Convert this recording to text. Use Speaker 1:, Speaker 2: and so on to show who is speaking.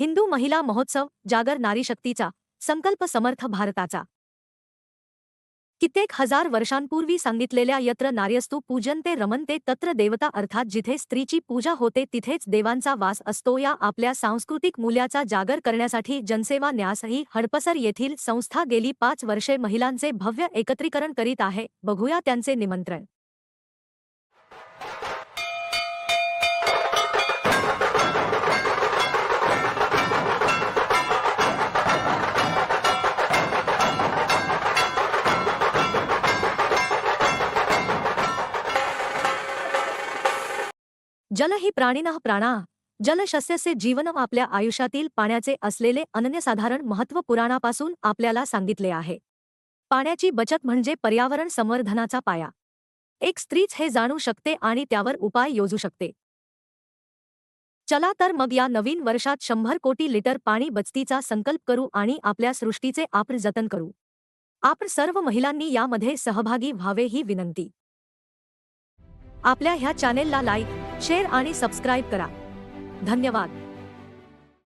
Speaker 1: हिंदू महिला महोत्सव जागर नारी शक्तीचा संकल्प समर्थ भारताचा. कित्येक हजार वर्षांपूर्वी सांगितलेल्या यत्र नार्यस्तु पूजनते रमनते तत्र देवता अर्थात जिथे स्त्रीची पूजा होते तिथेच देवांचा वास असतो या आपल्या सांस्कृतिक मूल्याचा जागर करण्यासाठी जनसेवा न्यासही हडपसर येथील संस्था गेली पाच वर्षे महिलांचे भव्य एकत्रीकरण करीत आहे. बघूया त्यांचे निमंत्रण. जल ही प्राणिनः प्राणा. जलशस्यसे जीवन आपल्या आयुष्यातील पाण्याचे असलेले अनन्यसाधारण महत्त्व पुराणापासून आपल्याला सांगितले आहे. पाण्याची बचत म्हणजे पर्यावरण संवर्धनाचा पाया. एक स्त्रीच हे जाणू शकते आणि त्यावर उपाय योजू शकते. चला तर मग या नवीन वर्षात शंभर कोटी लिटर पाणी बचतीचा संकल्प करू आणि आपल्या सृष्टीचे आपण जतन करू. आपण सर्व महिलांनी यामध्ये सहभागी व्हावे ही विनंती. आपल्या ह्या चॅनेलला लाईक शेअर आणि सबस्क्राईब करा. धन्यवाद.